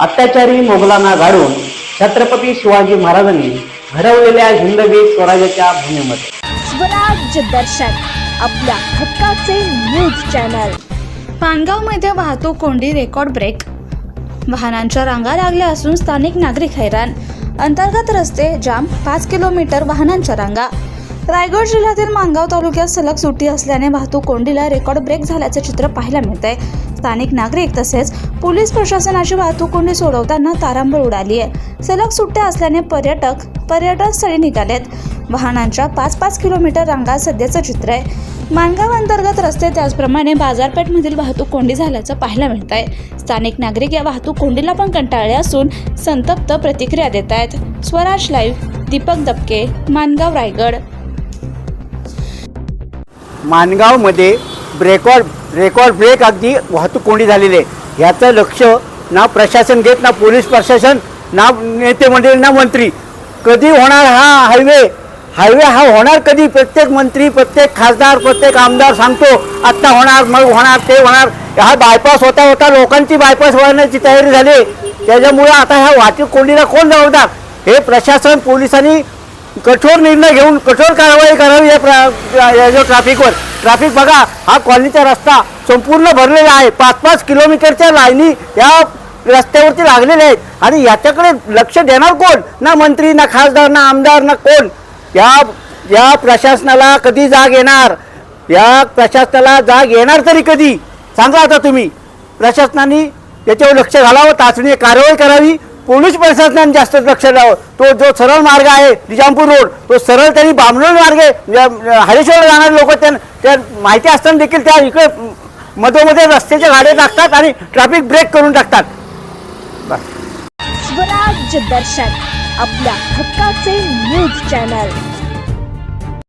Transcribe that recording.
अत्याचारी मोगलांना गाडून छत्रपती शिवाजी महाराजांनी घडवलेल्या हिंदवी स्वराज्याच्या भूमीमध्ये. स्वराज्य दर्शन आपल्या हक्काचे न्यूज चॅनल. पानगावमध्ये वाहतूक कोंडी रेकॉर्ड ब्रेक. वाहनांच्या रांगा लागल्या असून स्थानिक नागरिक हैराण. अंतर्गत रस्ते जाम पाच किलोमीटर वाहनांच्या रांगा. रायगड जिल्ह्यातील मानगाव तालुक्यात सलग सुट्टी असल्याने वाहतूक कोंडीला रेकॉर्ड ब्रेक झाल्याचे चित्र पाहायला मिळतंय. स्थानिक नागरिक तसेच पोलीस प्रशासनाची वाहतूक कोंडी सोडवताना तारांबळ उडाली आहे. सलग सुट्ट्या असल्याने पर्यटक पर्यटन स्थळी निघालेत. वाहनांच्या पाच पाच किलोमीटर रांगा सध्याचं चित्र आहे. मानगाव अंतर्गत रस्ते त्याचप्रमाणे बाजारपेठमधील वाहतूक कोंडी झाल्याचं पाहायला मिळत आहे स्थानिक नागरिक या वाहतूक कोंडीला पण कंटाळले असून संतप्त प्रतिक्रिया देत आहेत स्वराज लाईव्ह दीपक दबके मानगाव रायगड. मानगावमध्ये रेकॉर्ड रेकॉर्ड ब्रेक अगदी वाहतूक कोंडी झालेली आहे. ह्याचं लक्ष ना प्रशासन घेत ना पोलीस प्रशासन ना नेते मंडळी ना मंत्री. कधी होणार हा हायवे हायवे हा होणार कधी? प्रत्येक मंत्री प्रत्येक खासदार प्रत्येक आमदार सांगतो आत्ता होणार मग होणार ते होणार. हा बायपास होता होता लोकांची बायपास होण्याची तयारी झाली. त्याच्यामुळे आता ह्या वाहतूक कोंडीला कोण जबाबदार? हे प्रशासन पोलिसांनी कठोर निर्णय घेऊन कठोर कारवाई करावी या प्रा- या जो ट्रॅफिकवर ट्रॅफिक बघा हा कॉलनीचा रस्ता संपूर्ण भरलेला आहे. पाच पाच किलोमीटरच्या लाईनी या रस्त्यावरती लागलेल्या आहेत. आणि याच्याकडे लक्ष देणार कोण? ना मंत्री ना खासदार ना आमदार ना कोण? या या प्रशासनाला कधी जाग येणार? या प्रशासनाला जाग येणार तरी कधी? सांगा आता तुम्ही. प्रशासनाने याच्यावर लक्ष घालावं तातडीने कारवाई करावी. पोलीस प्रशासनाने जास्त लक्ष द्यावं. तो जो सरळ मार्ग आहे निजामपूर रोड तो सरळ त्यांनी बामणोल मार्ग हरेश्वरला जाणारे लोक त्या त्या माहिती असताना देखील त्या इकडे मधोमध्ये रस्त्याच्या गाड्या टाकतात आणि ट्रॅफिक ब्रेक करून टाकतात. स्वराज्य दर्शन आपल्या हक्काचे न्यूज चॅनल